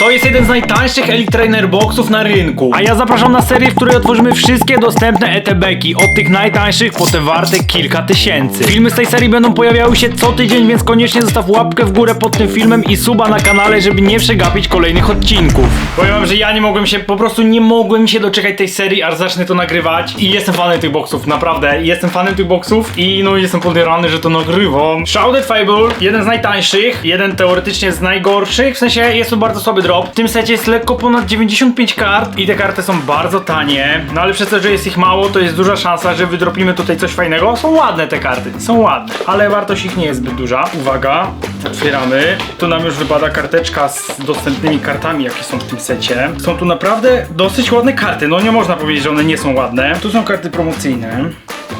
To jest jeden z najtańszych Elite Trainer Boxów na rynku. A ja zapraszam na serię, w której otworzymy wszystkie dostępne ETB-ki. Od tych najtańszych po te warte kilka tysięcy. Filmy z tej serii będą pojawiały się co tydzień, więc koniecznie zostaw łapkę w górę pod tym filmem i suba na kanale, żeby nie przegapić kolejnych odcinków. Powiem wam, że ja nie mogłem się, po prostu nie mogłem się doczekać tej serii, aż zacznę to nagrywać. I jestem fanem tych boxów, naprawdę. Jestem fanem tych boxów i no jestem podjarany, że to nagrywam. Shrouded Fable, jeden z najtańszych, jeden teoretycznie z najgorszych, w sensie jest to bardzo słaby drop. W tym secie jest lekko ponad 95 kart i te karty są bardzo tanie. No ale przez to, że jest ich mało, to jest duża szansa, że wydropimy tutaj coś fajnego. Są ładne te karty, są ładne, ale wartość ich nie jest zbyt duża. Uwaga, otwieramy. Tu nam już wypada karteczka z dostępnymi kartami, jakie są w tym secie. Są tu naprawdę dosyć ładne karty. No nie można powiedzieć, że one nie są ładne. Tu są karty promocyjne.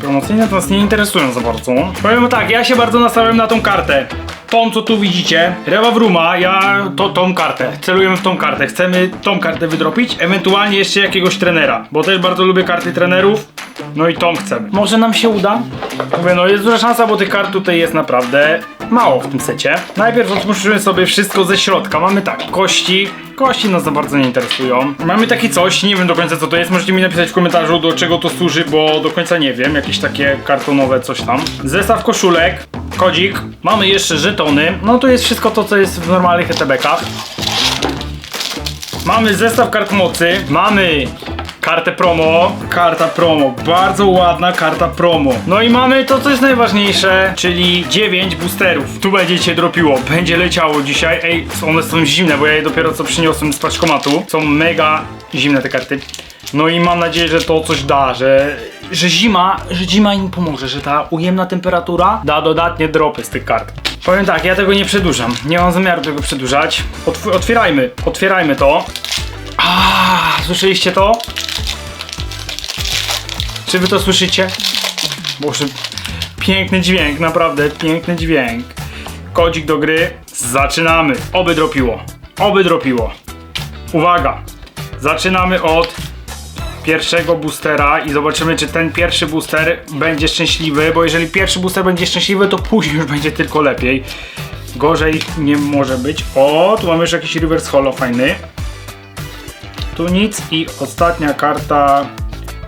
Promocyjne to nas nie interesują za bardzo. Powiem tak, ja się bardzo nastawiam na tą kartę. Tą, co tu widzicie, Rewa Wruma, ja to tą kartę. Celujemy w tą kartę. Chcemy tą kartę wydropić, ewentualnie jeszcze jakiegoś trenera, bo też bardzo lubię karty trenerów. No i tą chcemy. Może nam się uda? Mówię, no jest duża szansa, bo tych kart tutaj jest naprawdę mało w tym secie. Najpierw otwórzmy sobie wszystko ze środka. Mamy tak, kości. Kości nas za bardzo nie interesują. Mamy takie coś, nie wiem do końca co to jest. Możecie mi napisać w komentarzu do czego to służy, bo do końca nie wiem. Jakieś takie kartonowe coś tam. Zestaw koszulek. Kodzik. Mamy jeszcze żetony. No to jest wszystko to, co jest w normalnych ETB-kach. Mamy zestaw kart mocy. Mamy kartę promo. Karta promo. Bardzo ładna karta promo. No i mamy to, co jest najważniejsze, czyli 9 boosterów. Tu będzie cię dropiło. Będzie leciało dzisiaj. Ej, one są zimne, bo ja je dopiero co przyniosłem z paczkomatu. Są mega zimne te karty. No i mam nadzieję, że to coś da, że, że zima, że zima im pomoże, że ta ujemna temperatura da dodatnie dropy z tych kart. Powiem tak, ja tego nie przedłużam. Nie mam zamiaru tego przedłużać. Otw otwierajmy, otwierajmy to. A, słyszeliście to? Czy wy to słyszycie? Boże, piękny dźwięk, naprawdę piękny dźwięk. Kodzik do gry, zaczynamy. Oby dropiło, oby dropiło. Uwaga, zaczynamy od pierwszego boostera i zobaczymy, czy ten pierwszy booster będzie szczęśliwy, bo jeżeli pierwszy booster będzie szczęśliwy, to później już będzie tylko lepiej. Gorzej nie może być. O, tu mamy już jakiś reverse holo fajny. Tu nic i ostatnia karta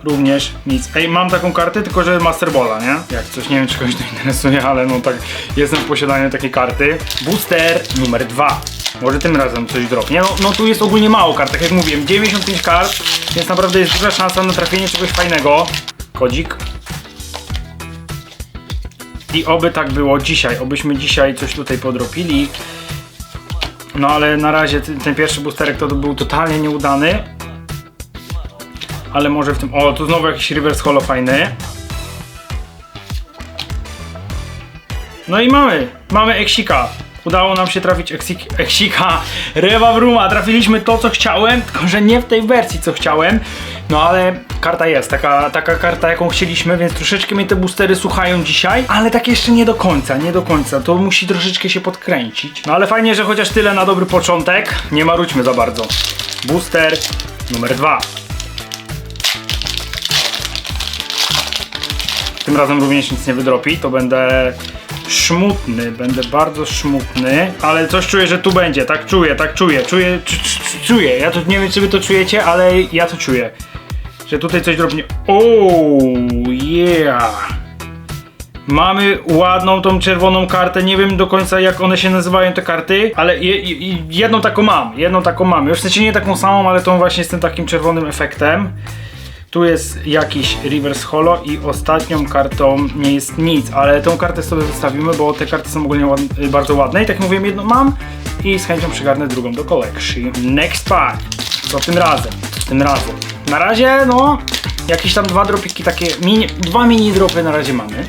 również nic. Ej, mam taką kartę, tylko że Master Balla, nie? Jak coś, nie wiem czy kogoś to interesuje, ale no tak, jestem w posiadaniu takiej karty. Booster numer dwa. Może tym razem coś dropnie. No, no tu jest ogólnie mało kart, tak jak mówiłem, 95 kart, więc naprawdę jest duża szansa na trafienie czegoś fajnego. Kodzik. I oby tak było dzisiaj, obyśmy dzisiaj coś tutaj podropili. No ale na razie ten, ten pierwszy boosterek to był totalnie nieudany. Ale może w tym... O, tu znowu jakiś reverse holo fajny. No i mamy, mamy Eksika. Udało nam się trafić Eksik, Eksika Rewa Wruma. Trafiliśmy to, co chciałem, tylko że nie w tej wersji, co chciałem. No ale karta jest, taka, taka karta, jaką chcieliśmy, więc troszeczkę mnie te boostery słuchają dzisiaj, ale tak jeszcze nie do końca, nie do końca. To musi troszeczkę się podkręcić. No ale fajnie, że chociaż tyle na dobry początek. Nie marudźmy za bardzo. Booster numer dwa. Tym razem również nic nie wydropi, to będę szmutny, będę bardzo szmutny, ale coś czuję, że tu będzie, tak czuję, tak czuję, czuję, czu- czu- czuję, ja to nie wiem, czy wy to czujecie, ale ja to czuję, że tutaj coś drobnie, oh yeah, mamy ładną tą czerwoną kartę, nie wiem do końca jak one się nazywają te karty, ale je, je, jedną taką mam, jedną taką mam, już w sensie nie taką samą, ale tą właśnie z tym takim czerwonym efektem, tu jest jakiś reverse holo i ostatnią kartą nie jest nic, ale tą kartę sobie zostawimy, bo te karty są ogólnie ład, bardzo ładne i tak jak mówiłem, jedną mam i z chęcią przygarnę drugą do kolekcji. Next pack. Co tym razem? Tym razem? Na razie, no, jakieś tam dwa dropiki takie, mini, dwa mini dropy na razie mamy.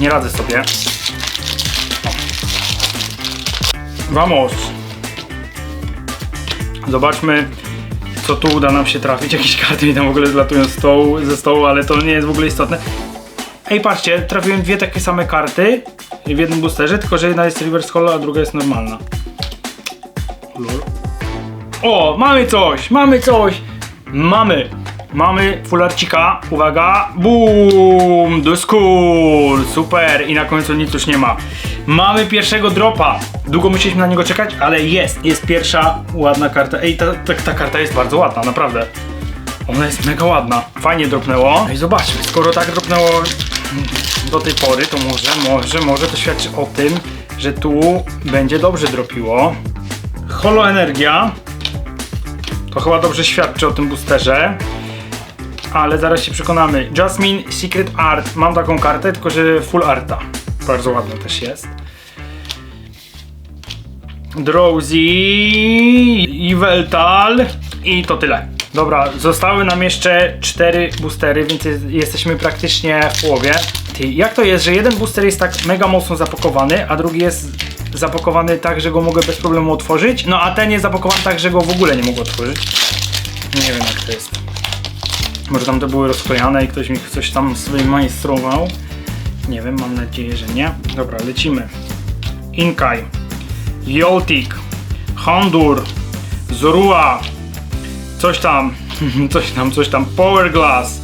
Nie radzę sobie. Vamos. Zobaczmy, co tu uda nam się trafić. Jakieś karty mi tam w ogóle zlatują z stołu, ze stołu, ale to nie jest w ogóle istotne. Ej, patrzcie, trafiłem dwie takie same karty w jednym boosterze, tylko że jedna jest reverse holo, a druga jest normalna. Lol. O, mamy coś, mamy coś! Mamy Mamy fularcika, uwaga, boom, do school, super i na końcu nic już nie ma. Mamy pierwszego dropa, długo musieliśmy na niego czekać, ale jest, jest pierwsza ładna karta. Ej, ta, ta, ta karta jest bardzo ładna, naprawdę. Ona jest mega ładna, fajnie dropnęło. No i zobaczmy, skoro tak dropnęło do tej pory, to może, może, może to świadczy o tym, że tu będzie dobrze dropiło. Holo Energia. To chyba dobrze świadczy o tym boosterze. Ale zaraz się przekonamy. Jasmine Secret Art. Mam taką kartę, tylko że full arta. Bardzo ładna też jest. Drowsy, Yveltal i to tyle. Dobra, zostały nam jeszcze cztery boostery, więc jest, jesteśmy praktycznie w połowie. Ty, jak to jest, że jeden booster jest tak mega mocno zapakowany, a drugi jest zapakowany tak, że go mogę bez problemu otworzyć, no a ten jest zapakowany tak, że go w ogóle nie mogę otworzyć. Nie wiem jak to jest. Może tam to były rozklejane i ktoś mi coś tam sobie majstrował. Nie wiem, mam nadzieję, że nie. Dobra, lecimy. Inkai, Joltik, Hondur, Zorua, coś tam, coś tam, coś tam, Power Glass,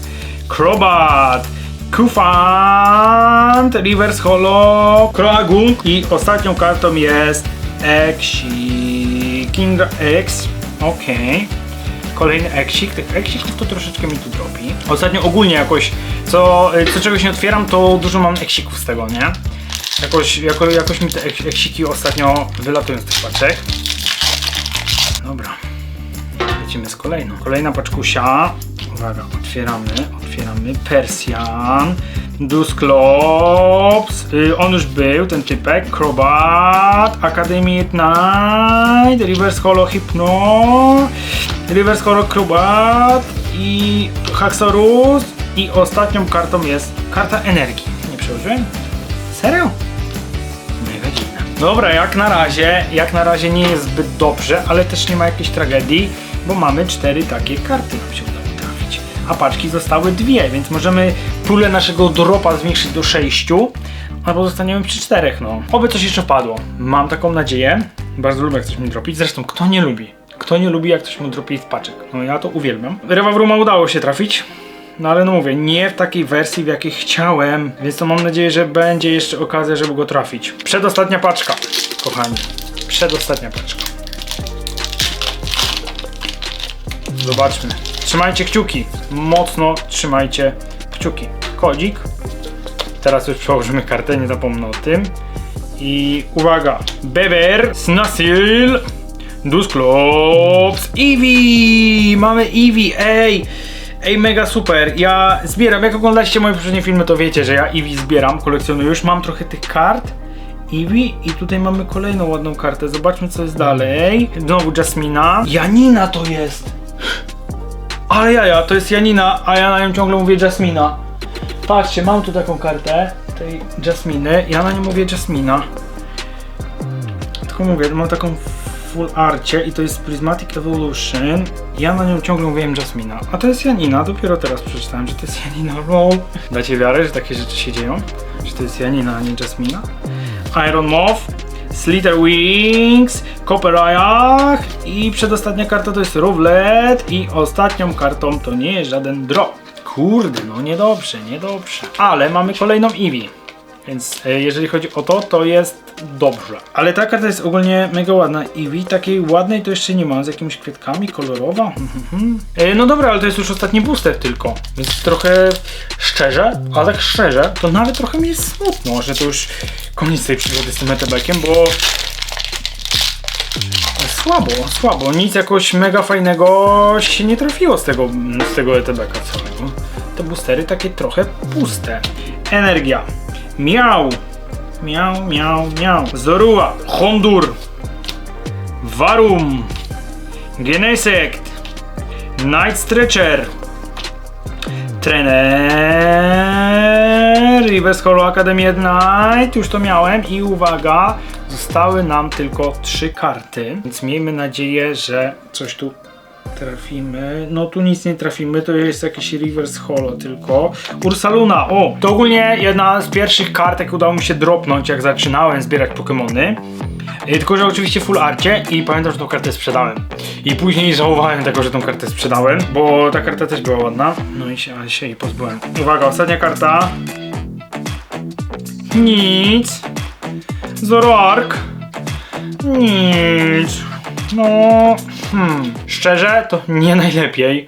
Crobat, Kufant, Reverse Holo, Kroagu. I ostatnią kartą jest Exi, King X, okej. Kolejny eksik, tych eksików to troszeczkę mi tu drobi. Ostatnio ogólnie jakoś, co, co czegoś nie otwieram, to dużo mam eksików z tego, nie? Jakoś, jako, jakoś mi te ek- eksiki ostatnio wylatują z tych paczek. Dobra. Lecimy z kolejną. Kolejna paczkusia. Uwaga, otwieramy, otwieramy. Persjan. Dusklops. Y, on już był, ten typek. Crobat. Academy at Night. Reverse Holo Hypno. Reverse Holo Crobat. I Haxorus. I ostatnią kartą jest karta energii. Nie przełożyłem? Serio? Mega dziwne. Dobra, jak na razie, jak na razie nie jest zbyt dobrze, ale też nie ma jakiejś tragedii, bo mamy cztery takie karty nam się udało trafić. A paczki zostały dwie, więc możemy pulę naszego dropa zwiększyć do sześciu, albo zostaniemy przy czterech, no. Oby coś jeszcze padło. Mam taką nadzieję. Bardzo lubię, jak coś mi dropić. Zresztą, kto nie lubi? Kto nie lubi, jak ktoś mu dropi z paczek? No ja to uwielbiam. Rewawruma udało się trafić. No ale no mówię, nie w takiej wersji, w jakiej chciałem, więc to mam nadzieję, że będzie jeszcze okazja, żeby go trafić. Przedostatnia paczka, kochani. Przedostatnia paczka. Zobaczmy. Trzymajcie kciuki. Mocno trzymajcie kciuki. Kodzik. Teraz już przełożymy kartę, nie zapomnę o tym. I uwaga. Beber, Snasil, Dusklops, Eevee! Mamy Eevee, ej! Ej, mega super. Ja zbieram, jak oglądacie moje poprzednie filmy, to wiecie, że ja Eevee zbieram, kolekcjonuję. Już mam trochę tych kart. Eevee i tutaj mamy kolejną ładną kartę. Zobaczmy co jest dalej. Znowu Jasmina. Janina to jest! Ale jaja, to jest Janina, a ja na nią ciągle mówię Jasmina. Patrzcie, mam tu taką kartę tej Jasminy. Ja na nią mówię Jasmina. Tylko mówię, mam taką full arcie i to jest Prismatic Evolution. Ja na nią ciągle mówiłem Jasmina. A to jest Janina, dopiero teraz przeczytałem, że to jest Janina. Lol. Dacie wiarę, że takie rzeczy się dzieją? Że to jest Janina, a nie Jasmina? Iron Moth, Slither Wings, Copper Eye i przedostatnia karta to jest Rowlet i ostatnią kartą to nie jest żaden drop. Kurde, no niedobrze, niedobrze. Ale mamy kolejną Eevee. Więc e, jeżeli chodzi o to, to jest dobrze. Ale ta karta jest ogólnie mega ładna. Eevee takiej ładnej to jeszcze nie mam, z jakimiś kwiatkami, kolorowa. Mhm. E, no dobra, ale to jest już ostatni booster tylko. Więc trochę szczerze, ale tak szczerze, to nawet trochę mi jest smutno, że to już koniec tej przygody z tym etebekiem, bo Słabo, słabo. Nic jakoś mega fajnego się nie trafiło z tego, z tego ETB-ka całego. Te boostery takie trochę puste. Energia. Miał. Miał, miał, miał. Zorua. Hondur. Varum. Genesect. Night Stretcher. Trener. Reverse Holo Academy Night. Już to miałem. I uwaga, zostały nam tylko trzy karty. Więc miejmy nadzieję, że coś tu trafimy. No tu nic nie trafimy, to jest jakiś reverse holo tylko. Ursaluna, o! To ogólnie jedna z pierwszych kartek udało mi się dropnąć, jak zaczynałem zbierać Pokémony. Y, Tylko, że oczywiście full arcie i pamiętam, że tą kartę sprzedałem. I później żałowałem tego, że tą kartę sprzedałem, bo ta karta też była ładna. No i się, ale się jej pozbyłem. Uwaga, ostatnia karta. Nic. Zoroark. Nic. No, hmm, szczerze to nie najlepiej.